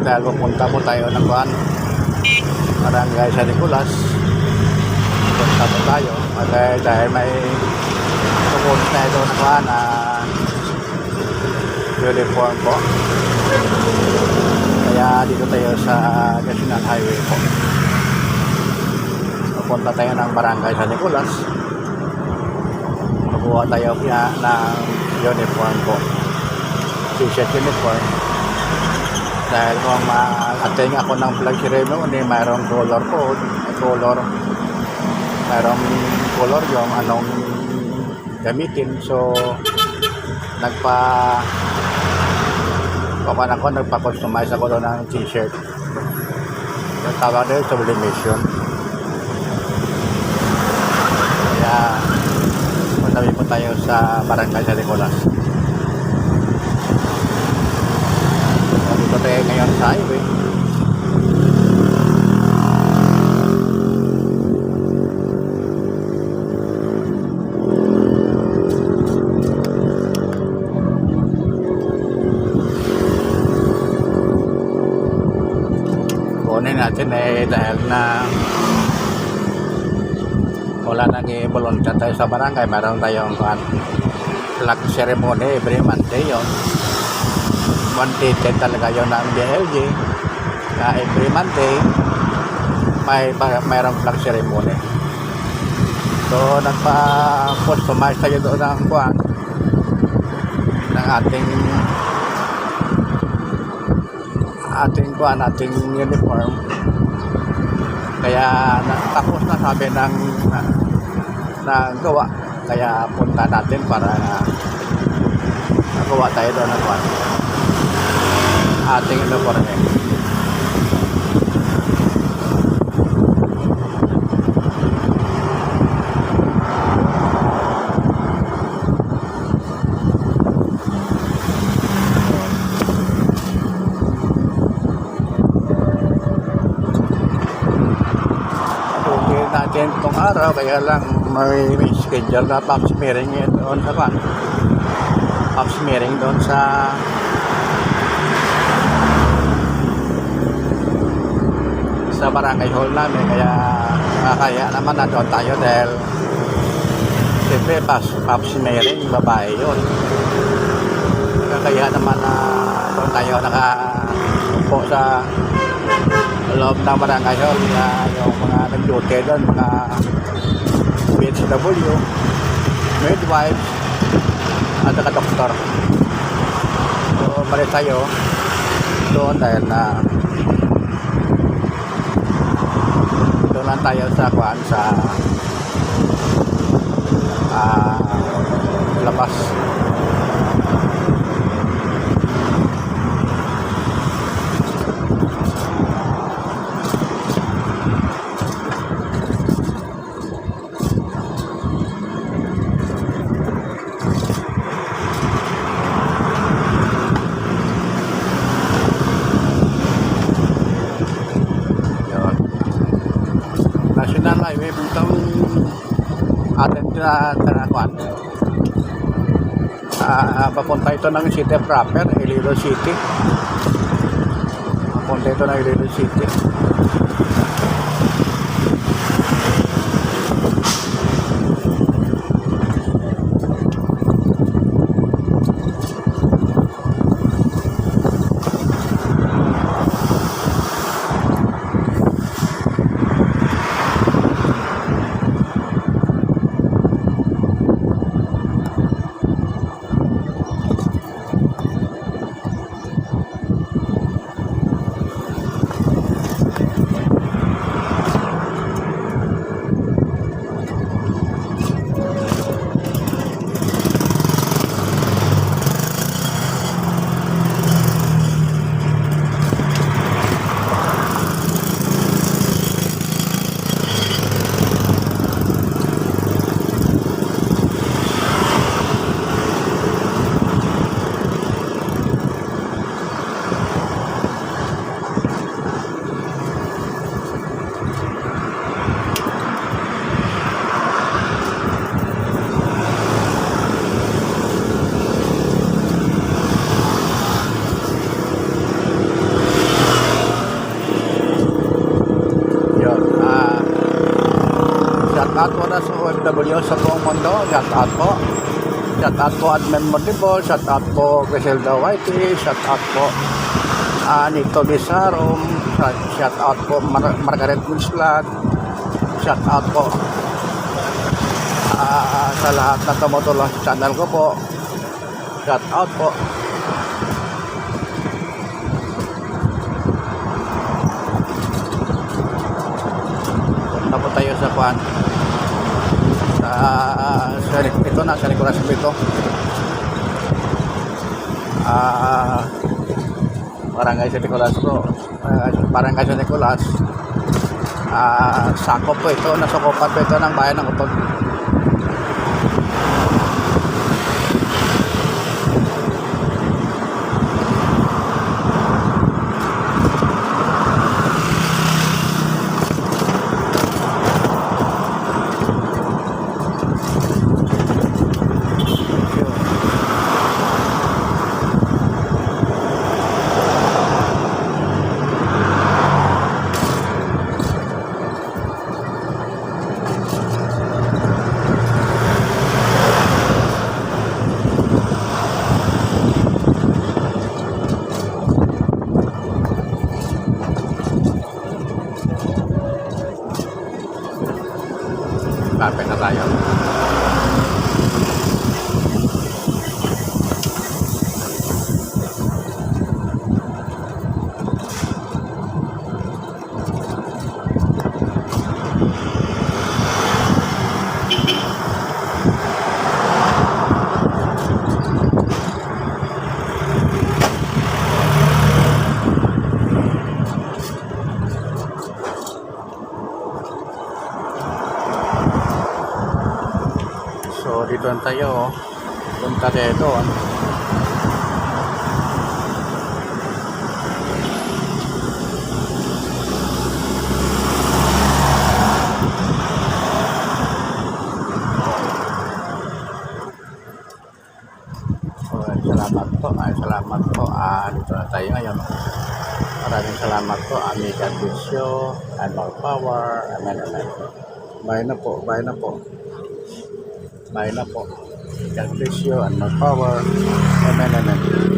Dahil pupunta po tayo ng kuhan barangay San Nicolas. Punta po tayo. Dahil, dahil may tumulis na ito na kuhan na uniform po. Kaya dito tayo sa National Highway po. Pupunta tayo ng barangay San Nicolas. Nakuha tayo kaya ng uniform po. T-shirt uniform. Dahil kung ma-attend ako ng flag ceremony, mayroong color po. Color. Mayroong color yung anong gamitin. So, nagpa Papan ako, nagpa-customize ako doon ng t-shirt. Yung tawag doon, sublimation. Kaya, Matabi po tayo sa Barangay San Nicolas. Dito tayo ngayon sa highway. Kunin natin eh dahil na wala nang i-volunteer tayo sa barangay. Meron tayong kan, flag ceremony every Monday yun. Monday 10 talaga yun ng DLG. Na every Monday, may, mayroong flag ceremony. So, nagpa-customize tayo doon ng kuhan ng ating ating kuhan, ating uniform. Kaya tapos na sabi ng na, na gawa. Kaya punta natin para uh, nagawa tayo doon ng kwan. Ating uniforme. Tugin natin itong araw, kaya lang may, may schedule na pap smearing doon sa pan. Pap smearing doon sa sa barangay hall namin kaya ah, kaya naman na doon tayo dahil siyempre pas pap smearing babae yun kaya naman na doon tayo naka po sa loob ng barangay hall na yung mga nag-duty doon, mga BHW, midwife, at saka doktor. So, balik tayo doon dahil na doon lang tayo sa kuan sa ah, labas. Yun. National Highway, puntang atin na tanakuan. Ah, papunta ito ng city proper, Iloilo City. Papunta ito ng Iloilo City. Shout out po. Shout out po Admin Modibo. Shout out po Griselda Whitey. Shout out po uh, Nito Lisarom. Shout out po Mar- Margaret Winslat. Shout out po ah, sa lahat na tumutulong sa channel ko po. Shout out po. Po tayo sa kuan. Sa, ito na, sa Nicolas ito. Ah, barangay sa Nicolas po. Ah, barangay sa Nicolas. Ah, sakop po ito, nasukupan po ito ng bayan ng Utod. Lapit na tayo. So, dito na tayo. oh. Punta tayo doon. Ay, salamat po. Ay, salamat po. Ah, dito na tayo ngayon. Maraming salamat po. Amiga Bisyo, Animal Power, amen, amen. Bye na po, bye na po. Bye na po. God bless you and more power. Amen, amen.